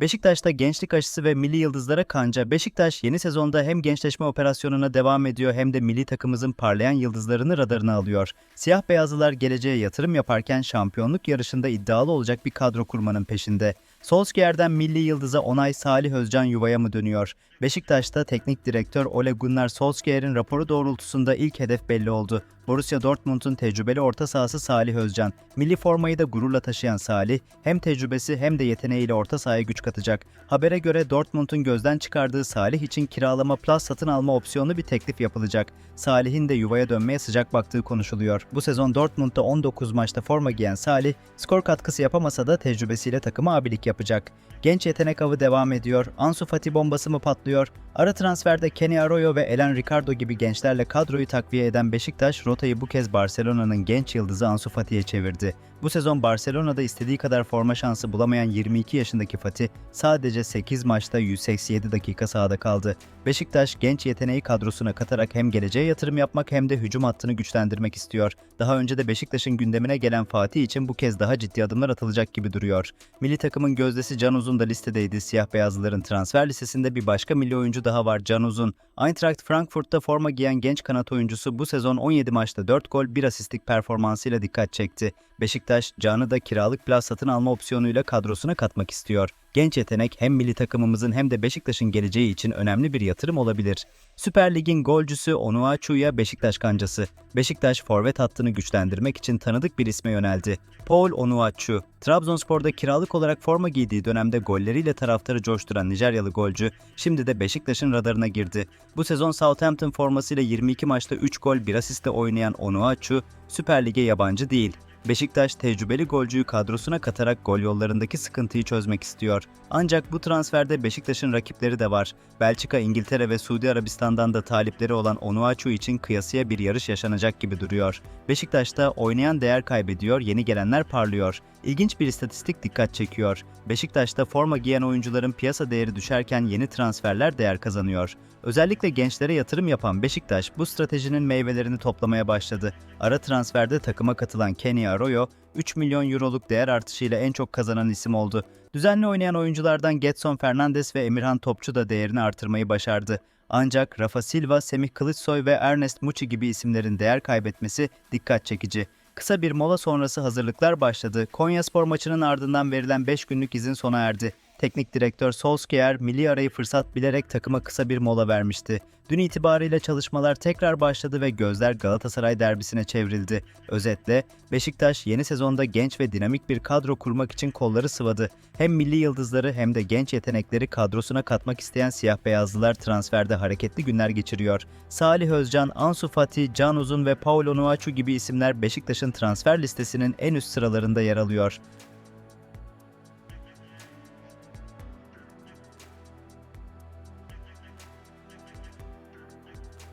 Beşiktaş'ta gençlik aşısı ve milli yıldızlara kanca Beşiktaş yeni sezonda hem gençleşme operasyonuna devam ediyor hem de milli takımımızın parlayan yıldızlarını radarına alıyor. Siyah beyazlılar geleceğe yatırım yaparken şampiyonluk yarışında iddialı olacak bir kadro kurmanın peşinde. Solskjaer'den milli yıldıza onay Salih Özcan yuvaya mı dönüyor? Beşiktaş'ta teknik direktör Ole Gunnar Solskjaer'in raporu doğrultusunda ilk hedef belli oldu. Borussia Dortmund'un tecrübeli orta sahası Salih Özcan. Milli formayı da gururla taşıyan Salih, hem tecrübesi hem de yeteneğiyle orta sahaya güç katacak. Habere göre Dortmund'un gözden çıkardığı Salih için kiralama plus satın alma opsiyonlu bir teklif yapılacak. Salih'in de yuvaya dönmeye sıcak baktığı konuşuluyor. Bu sezon Dortmund'da 19 maçta forma giyen Salih, skor katkısı yapamasa da tecrübesiyle takıma abilik yapacak. Genç yetenek avı devam ediyor. Ansu Fati bombası mı patlıyor? Ara transferde Kenny Arroyo ve Elen Ricardo gibi gençlerle kadroyu takviye eden Beşiktaş rotayı bu kez Barcelona'nın genç yıldızı Ansu Fati'ye çevirdi. Bu sezon Barcelona'da istediği kadar forma şansı bulamayan 22 yaşındaki Fatih sadece 8 maçta 187 dakika sahada kaldı. Beşiktaş genç yeteneği kadrosuna katarak hem geleceğe yatırım yapmak hem de hücum hattını güçlendirmek istiyor. Daha önce de Beşiktaş'ın gündemine gelen Fatih için bu kez daha ciddi adımlar atılacak gibi duruyor. Milli takımın gözdesi Can Uzun da listedeydi. Siyah beyazlıların transfer listesinde bir başka milli oyuncu daha var Can Uzun. Eintracht Frankfurt'ta forma giyen genç kanat oyuncusu bu sezon 17 maçta 4 gol 1 asistlik performansıyla dikkat çekti. Beşiktaş, Can'ı da kiralık plus satın alma opsiyonuyla kadrosuna katmak istiyor. Genç yetenek hem milli takımımızın hem de Beşiktaş'ın geleceği için önemli bir yatırım olabilir. Süper Lig'in golcüsü Onuachu'ya Beşiktaş kancası. Beşiktaş forvet hattını güçlendirmek için tanıdık bir isme yöneldi. Paul Onuachu, Trabzonspor'da kiralık olarak forma giydiği dönemde golleriyle taraftarı coşturan Nijeryalı golcü şimdi de Beşiktaş'ın radarına girdi. Bu sezon Southampton formasıyla 22 maçta 3 gol 1 asiste oynayan Onuachu Süper Lig'e yabancı değil. Beşiktaş tecrübeli golcüyü kadrosuna katarak gol yollarındaki sıkıntıyı çözmek istiyor. Ancak bu transferde Beşiktaş'ın rakipleri de var. Belçika, İngiltere ve Suudi Arabistan'dan da talipleri olan Onuachu için kıyasıya bir yarış yaşanacak gibi duruyor. Beşiktaş'ta oynayan değer kaybediyor, yeni gelenler parlıyor. İlginç bir istatistik dikkat çekiyor. Beşiktaş'ta forma giyen oyuncuların piyasa değeri düşerken yeni transferler değer kazanıyor. Özellikle gençlere yatırım yapan Beşiktaş bu stratejinin meyvelerini toplamaya başladı. Ara transferde takıma katılan Kenny Arroyo 3 milyon euroluk değer artışıyla en çok kazanan isim oldu. Düzenli oynayan oyunculardan Getson Fernandes ve Emirhan Topçu da değerini artırmayı başardı. Ancak Rafa Silva, Semih Kılıçsoy ve Ernest Muçi gibi isimlerin değer kaybetmesi dikkat çekici. Kısa bir mola sonrası hazırlıklar başladı. Konyaspor maçının ardından verilen 5 günlük izin sona erdi. Teknik direktör Solskjaer milli arayı fırsat bilerek takıma kısa bir mola vermişti. Dün itibariyle çalışmalar tekrar başladı ve gözler Galatasaray derbisine çevrildi. Özetle Beşiktaş yeni sezonda genç ve dinamik bir kadro kurmak için kolları sıvadı. Hem milli yıldızları hem de genç yetenekleri kadrosuna katmak isteyen siyah beyazlılar transferde hareketli günler geçiriyor. Salih Özcan, Ansu Fati, Can Uzun ve Paulo Onuachu gibi isimler Beşiktaş'ın transfer listesinin en üst sıralarında yer alıyor.